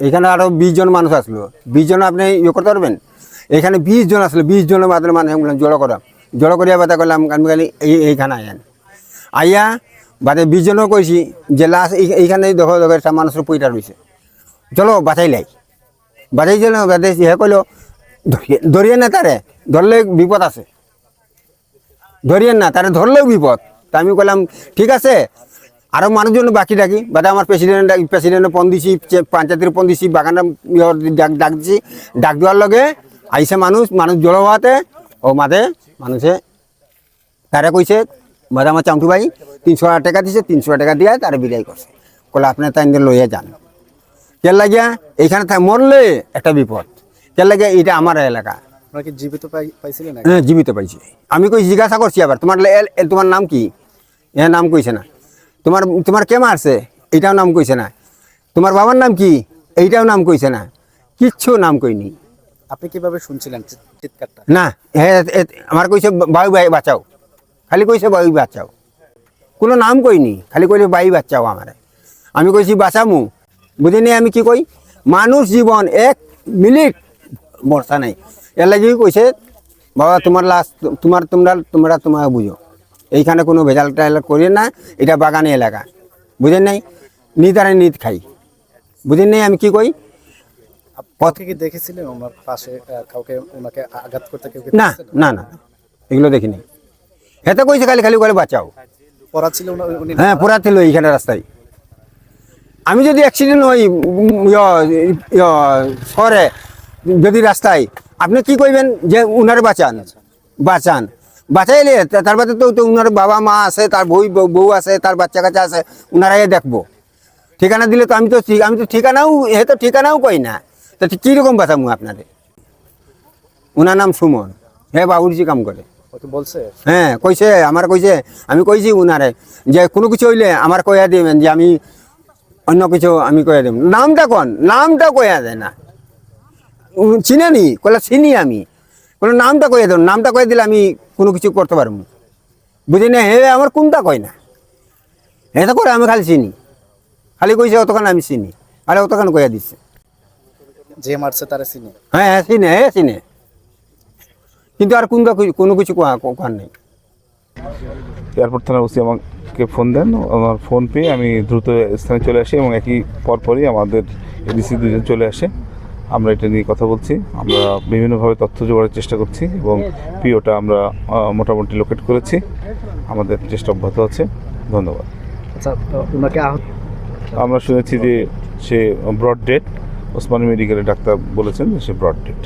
এখানে আরও বিশ জন মানুষ আসলো। বিশ জন আপনি ইয়ে করতে পারবেন? এখানে বিশ জন আসলো, বিশ জনের মাধ্যমে মানুষ আমি জড়ো করা। জড়ো করিয়া বাতা করলাম আমি এই এইখানে আইয়ান। আইয়া বাদে বিশ জনও কইছি যে লাস্ট এইখানে দেখো দেখো, একটা মানুষের পইটা রয়েছে চলো, বাঁচাই লাই। বাঁচাই চলো বাদে হে কইলো, ধরিয়ে- না তারে, ধরলে বিপদ আছে। ধরিয়েন না তারা ধরলেও বিপদ। তা আমি বললাম ঠিক আছে আরও মানুষজন বাকি ডাকি বাদে আমার প্রেসিডেন্ট প্রেসিডেন্টে ফোন দিছি পঞ্চায়েতের ফোন দিছি বাগানের ইয়র ডাক ডাক দিছি। ডাক দেওয়ার লগে আইসে মানুষ মানুষ জড়ো হওয়াতে ও মাঝে মানুষে তারা কইছে বাদে আমার চামটু ভাই তিনশো টাকা দিছে তিনশো টাকা দিয়ে তারা বিদায় করছে। কলে আপনার তাই লইয়া যান। কে লাগিয়া এইখানে মরলে একটা বিপদ। কে লাগিয়া এটা আমার এলাকা। জীবিত পাই- পাইছিলেন হ্যাঁ জীবিত পাইছি। আমি কই জিজ্ঞাসা করছি আবার তোমার তোমার নাম কি? এ নাম কইছে না। তোমার তোমার কে মারছে? এইটাও নাম কইছে না। তোমার বাবার নাম কি? এইটাও নাম কইছে না। কিচ্ছু নাম কইনি। আপনি কীভাবে শুনছিলেন চিৎকারটা না হে এ- আমার কইছে বাই বাই বাঁচাও। খালি কইছে বাই বাঁচাও। কোনো নাম কইনি খালি কইলে বাই বাচ্চাও আমার। আমি কইছি বাঁচামু। বুঝিনি আমি কি কই? মানুষ জীবন এক মিনিট বর্ষা নাই। এর লাগি কইছে বাবা তোমার লাশ তোমার তোমরা তোমরা তোমরা বুঝো। এইখানে কোনো ভেজাল টেজাল করিয়ে না এটা বাগানি এলাকা। বুঝেন নাই? নিত আর নিত খাই। বুঝেন নাই আমি কি কই? পথে কি দেখেছিলেন আমার পাশে কাউকে ওনাকে আঘাত করতে কেউ না না না এগুলো দেখিনি। হেতে কইছে খালি খালি করে বাঁচাও। পড়া ছিল হ্যাঁ পুরা ছিল এইখানে রাস্তায়। আমি যদি অ্যাক্সিডেন্ট হই শহরে যদি রাস্তায় আপনি কি কইবেন যে উনার বাঁচান? বাঁচান। বাঁচাইলে তার বাদে তো তো উনার বাবা মা আছে তার বই বউ- আছে তার বাচ্চা কাচ্চা আছে উনারাই দেখব। ঠিকানা দিলে তো আমি তো আমি তো ঠিকানাও হে তো ঠিকানাও কই না। তো কীরকম বাঁচাবো আপনাদের? উনার নাম সুমন। হে বাবুর্চি কাম করে। বলছে। হ্যাঁ কইছে আমার কইছে আমি কইছি উনারে যে কোনো কিছু হইলে আমার কইয়া দিবেন যে আমি অন্য কিছু আমি কইয়া দেব নামটা কন? নামটা কইয়া দেয় না। চিনে নি কইলা চিনি আমি। কোনো নামটা কইয়া দেব নামটা কইয়া দিলে আমি কোনো কিছু করতে পারব। বুঝি না? হে আমার কোনটা কয় না? এটা করে আমি খালি চিনি। খালি কইছে অতখান আমি চিনি। আরে অতখান কইয়া দিচ্ছে যে মারছে তারা চিনি। হ্যাঁ হ্যাঁ চিনে হ্যাঁ চিনে। কিন্তু আর কোনটা কোনো কিছু কোয়া কোয়ার নেই। এয়ারপোর্ট থানার ওসি আমাকে ফোন দেন। আমার ফোন পেয়ে আমি দ্রুত স্থানে চলে আসি এবং একই পরপরই আমাদের এডিসি দুজন চলে আসে। আমরা এটা নিয়ে কথা বলছি। আমরা বিভিন্নভাবে তথ্য জোগাড়ের চেষ্টা করছি এবং পিওটা আমরা মোটামুটি লোকেট করেছি। আমাদের চেষ্টা অব্যাহত আছে। ধন্যবাদ। আচ্ছা ওনাকে আমরা শুনেছি যে সে ব্রড ডেট ওসমানী মেডিকেলের ডাক্তার বলেছেন যে সে ব্রড ডেট